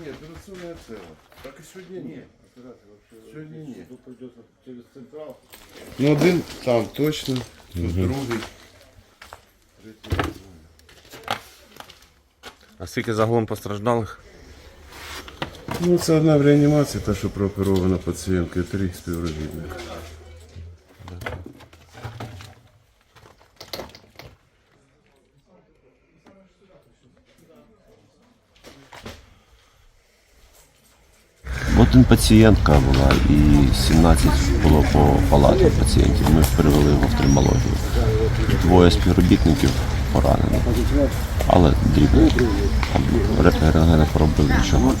Ні, операційна ціла. Так і сьогодні ні. Сьогодні ні. Тут придется через централ. Ну один там точно, тут другий. Третій не знаю. А скільки загалом постраждалих? Ну, це одна в реанімації, та, що прооперована пацієнтка, і три співробітника. Один пацієнтка була і 17 було по палаті пацієнтів. Ми перевели в офтальмологію. Двоє співробітників поранені, але дрібно. Там ре- рентгени поробили нічого.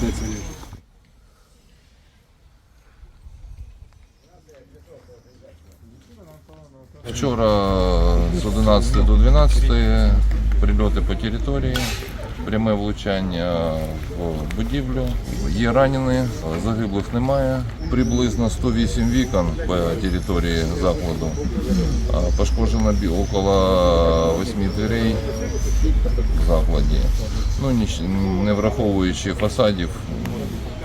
Вчора з 11 до 12 прильоти по території, пряме влучання в будівлю. Є ранені, загиблих немає. Приблизно 108 вікон по території закладу. Пошкоджено около 8 дверей в закладі. Ну, не враховуючи фасадів,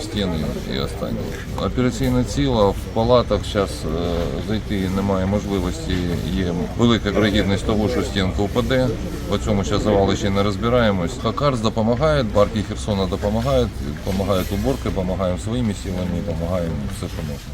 стіни і останні. Операційне тіло в палатах зараз е, зайти немає можливості. Є велика вірогідність того, що стінка впаде. По цьому зараз завали ще не розбираємось. Хакарс допомагає, парки Херсона допомагають, допомагають уборки, допомагаємо своїми силами, допомагаємо все, що можна.